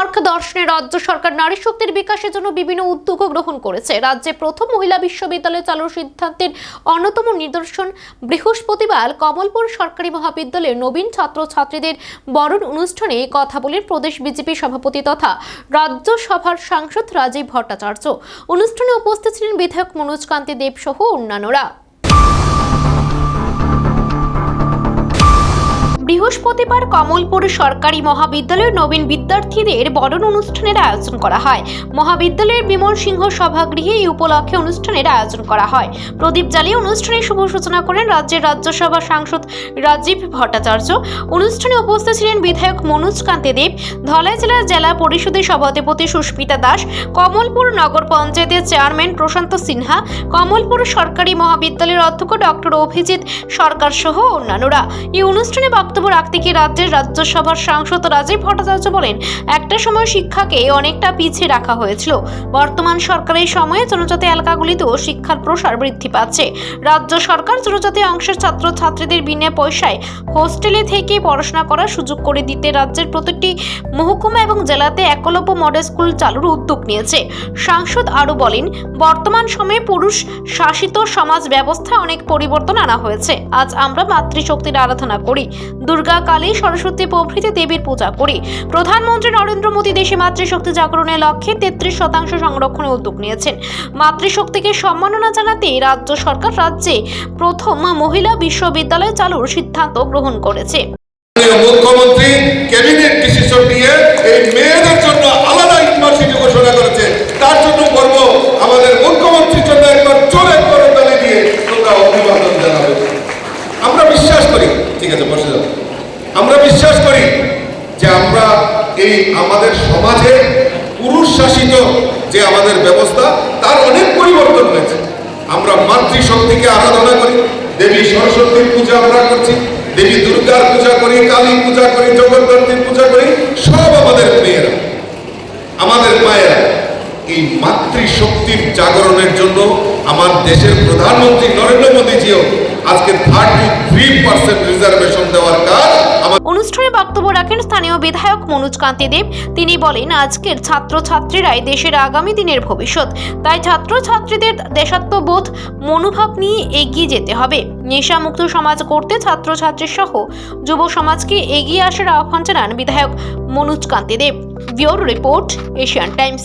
Mark দর্শনে রাজ্য সরকার নারী শক্তির বিকাশের জন্য বিভিন্ন উদ্যোগ গ্রহণ করেছে। রাজ্যে প্রথম মহিলা বিশ্ববিদ্যালয় চালুর সিদ্ধান্তের অন্যতম নিদর্শন বৃহস্পতিবার কমলপুর সরকারি মহাবিদ্যালয়ের নবীন ছাত্রছাত্রীদের বরণ অনুষ্ঠানে কথা বলেন প্রদেশ বিজেপি সভাপতি তথা রাজ্যসভার সাংসদ রাজীব ভট্টাচার্য। অনুষ্ঠানে উপস্থিত ছিলেন বিধায়ক মনোজ কান্তি দেব সহ অন্যান্যরা। বৃহস্পতিবার কমলপুর সরকারি মহাবিদ্যালয়ের নবীন বিদ্যার্থীদের বরণ অনুষ্ঠানের আয়োজন করা হয়। মহাবিদ্যালয়ের বিমল সিংহ সভাগৃহে এই উপলক্ষে অনুষ্ঠানের আয়োজন করা হয়। প্রদীপ জ্বালিয়ে অনুষ্ঠানের শুভ সূচনা করেন রাজ্যের রাজ্যসভা সাংসদ রাজীব ভট্টাচার্য। অনুষ্ঠানে উপস্থিত ছিলেন বিধায়ক মনোজ কান্তি দেব, ধলাই জেলার জেলা পরিষদের সভাধিপতি সুস্মিতা দাস, কমলপুর নগর পঞ্চায়েতের চেয়ারম্যান প্রশান্ত সিনহা, কমলপুর সরকারি মহাবিদ্যালয়ের অধ্যক্ষ ডক্টর অভিজিৎ সরকার সহ অন্যান্যরা। এই অনুষ্ঠানে বক্তব্য রাখতে গিয়ে রাজ্যের রাজ্যসভার সাংসদ রাজীব ভট্টাচার্য বলেন, একটা সময় শিক্ষাকে অনেকটা পিছিয়ে রাখা হয়েছিল। বর্তমান সরকারের সময়ে জনজাতি এলাকাগুলিতেও শিক্ষার প্রসার বৃদ্ধি পাচ্ছে। রাজ্য সরকার জনজাতি অংশের ছাত্র ছাত্রীদের বিনা পয়সায় হোস্টেলে থেকে পড়াশোনা করার সুযোগ করে দিতে রাজ্যের প্রতিটি মহকুমা এবং জেলাতে একলব্য মডেল স্কুল চালুর উদ্যোগ নিয়েছে। সাংসদ আরও বলেন, বর্তমান সময়ে পুরুষ শাসিত সমাজ ব্যবস্থায় অনেক পরিবর্তন আনা হয়েছে। আজ আমরা মাতৃশক্তির আরাধনা করি। দুর্গা কালী, সরস্বতী প্রভৃতি দেবীর পূজা করি। প্রধানমন্ত্রী নরেন্দ্র মোদী দেশে মাতৃশক্তি জাগরণের লক্ষ্যে তেত্রিশ শতাংশ সংরক্ষণের উদ্যোগ নিয়েছেন। মাতৃশক্তিকে সম্মাননা জানাতে রাজ্য সরকার রাজ্যে প্রথম মহিলা বিশ্ববিদ্যালয় চালুর সিদ্ধান্ত গ্রহণ করেছে। মুখ্যমন্ত্রী, ক্যাবিনেট ডিসিশন নিয়ে এই মেয়েদের জন্য আলাদা ইউনিভার্সিটি ঘোষণা করেছে তার জন্য করব আমাদের মুখ্যমন্ত্রীর জন্য একবার চলে করে তালে দিয়ে তোমরা অভিবাদন জানাবে আমরা বিশ্বাস করি ঠিক আছে বসে যাও আমরা বিশ্বাস করি যে আমরা এই আমাদের সমাজে পুরুষ শাসিত যে আমাদের ব্যবস্থা, তার অনেক পরিবর্তন হয়েছে। আমরা মাতৃশক্তিকে আরাধনা করি, দেবী সরস্বতীর পূজা আমরা করছি, দেবী দুর্গার পূজা করি, কালী পূজা করি, জগদ্ধাত্রীর পূজা করি, সব আমাদের মেয়েরা, আমাদের মায়েরা এই মাতৃশক্তির জাগরণের জন্য আমার দেশের প্রধানমন্ত্রী নরেন্দ্র মোদীজিও আজকে থার্টি থ্রি পার্সেন্ট রিজার্ভেশন অনুষ্ঠানে বক্তব্য রাখেন স্থানীয় বিধায়ক মনোজ কান্তি দেব। তিনি বলেন, আজকের ছাত্রছাত্রীরাই দেশের আগামী দিনের ভবিষ্যৎ। তাই ছাত্রছাত্রীদের দেশাত্মবোধ, মনোভাব নিয়ে এগিয়ে যেতে হবে। নেশামুক্ত সমাজ করতে ছাত্রছাত্রী সহ যুব সমাজকে এগিয়ে আসার আহ্বান জানান বিধায়ক Manoj Kanti Deb. Bureau report, Asian Times.